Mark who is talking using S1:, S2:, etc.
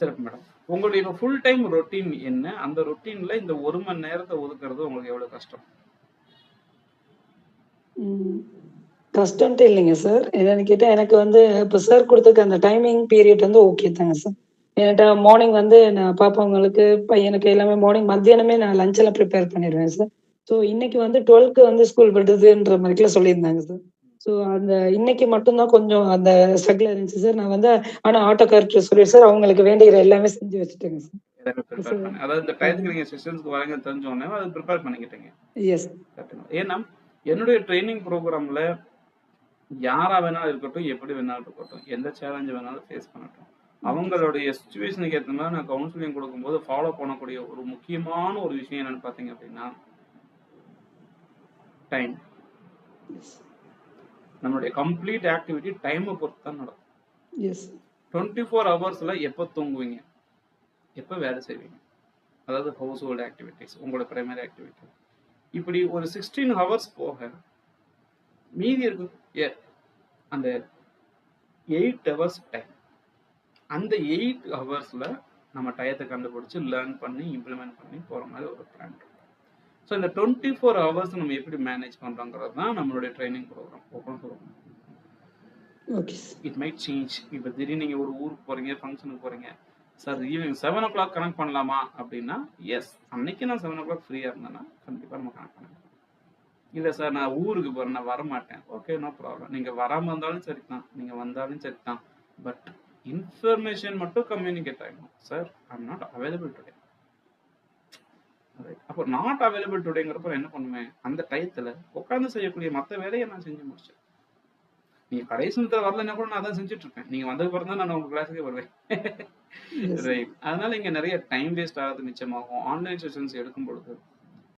S1: சிறப்பு மேடம் உங்களுடைய இப்போ ஃபுல் டைம் ரொட்டீன் என்ன அந்த ரொட்டீன்ல இந்த ஒரு மணி நேரத்தை ஒதுக்குறது உங்களுக்கு எவ்வளவு கஷ்டம்
S2: கஷ்டம்ட்டு இல்லைங்க சார். என்னன்னு கேட்டால் எனக்கு வந்து இப்போ சார் கொடுத்துருக்க அந்த டைமிங் பீரியட் வந்து ஓகே தாங்க சார். என்கிட்ட மார்னிங் வந்து நான் பாப்பாங்களுக்கு, பையனுக்கு எல்லாமே மார்னிங் மத்தியானமே நான் லஞ்செல்லாம் ப்ரிப்பேர் பண்ணிடுவேன் சார். ஸோ இன்னைக்கு வந்து 12க்கு வந்து ஸ்கூல் விடுதுன்ற மாதிரிக்கெல்லாம் சொல்லியிருந்தாங்க சார். ஸோ அந்த இன்னைக்கு மட்டும் தான் கொஞ்சம் அந்த ஸ்ட்ரகிள் இருந்துச்சு சார். நான் வந்து ஆனா ஆட்டோ கரெக்டர் சொல்லி சார் அவங்களுக்கு வேண்டியது எல்லாமே செஞ்சு வச்சுட்டேங்க சார்.
S1: அதாவது இந்த டயத்துக்கு நீங்க செஷன்ஸ்க்கு வரீங்கன்னு தெரிஞ்ச உடனே அதை ப்ரிப்பேர் பண்ணிக்கிட்டீங்க
S2: எஸ்.
S1: ஏன்னா என்னுடைய ட்ரைனிங் ப்ரோக்ராம்ல யாரா வேணாலும் இருக்கட்டும், எப்படி வேணாலும் இருக்கட்டும், எந்த சேலஞ்ச் வேணாலும் ஃபேஸ் பண்ணட்டும். அவங்களுடைய சிச்சுவேஷனுக்கு ஏத்த மாரி நான் கவுன்சிலிங் குடுக்கும்போது ஃபாலோ பண்ணக்கூடிய ஒரு முக்கியமான ஒரு விஷயம் என்னன்னு பார்த்தீங்க அப்படின்னா டைம். நம்மளுடைய கம்ப்ளீட் ஆக்டிவிட்டி டைம பொறுத்து தான் நடக்கும்.
S2: எஸ்.
S1: 24 ஹவர்ஸ்ல எப்ப தூங்குவீங்க? எப்ப வேலை செய்வீங்க? அதாவது ஹவுஸ் ஹோல்ட் ஆக்டிவிட்டீஸ், உங்களோட பிரைமரி ஆக்டிவிட்டி. இப்படி ஒரு 16 ஹவர்ஸ் போக மீதி இருக்கு அந்த 8 ஹவர்ஸ் டைம். அந்த 8 ஹவர்ஸ்ல நம்ம டயத்த கண்டுபிடிச்சு லேர்ன் பண்ணி, இம்ப்ளிமெண்ட் பண்ணி போற மாரி ஒரு பிளான். ஸோ இந்த 24 ஹவர்ஸ் நம்ம எப்படி மேனேஜ் பண்றோங்கிறது தான் நம்மளுடைய ட்ரெய்னிங் ப்ரோகிராம். ஓப்பனா
S2: சார்.
S1: It might change. இப்ப திடீர்னு நீங்க ஒரு ஊருக்கு போறீங்க, ஃபங்ஷனுக்கு போறீங்க. சார் ஈவினிங் 7:00 கனெக்ட் பண்ணலாமா? அப்படின்னா, எஸ். அன்னைக்கு நான் 7:00 ஃப்ரீயா இருந்தேன்னா, கண்டிப்பா நம்ம கனெக்ட் பண்ணலாம். இல்ல சார் நான் ஊருக்கு போறேன், நான் வரமாட்டேன். Okay no problem. நீங்க வராம இருந்தாலும் சரிதான். நீங்க வந்தாலும் சரிதான். பட் இன்ஃபர்மேஷன் மட்டும் கம்யூனிகேட் ஆகணும். Sir I am not available today. அப்போ நாட் அவைலபிள் டுடேங்கிறப்ப என்ன பண்ணுவேன்? அந்த டயத்துல உட்கார்ந்து செய்யக்கூடிய மத்த வேலைய நான் செஞ்சு முடிச்சேன். நீங்க கடைசி நேரத்துல வரலைன்னா கூட நான் அதான் செஞ்சுட்டு இருப்பேன். நீங்க வந்ததுக்கு அப்புறம் தான் நான் உங்க கிளாஸ்க்கே வருவேன். ரைட். அதனால இங்க நெறைய டைம் வேஸ்ட் ஆகுறது மிச்சமாகும். ஆன்லைன் செஷன்ஸ் எடுக்கும் பொழுது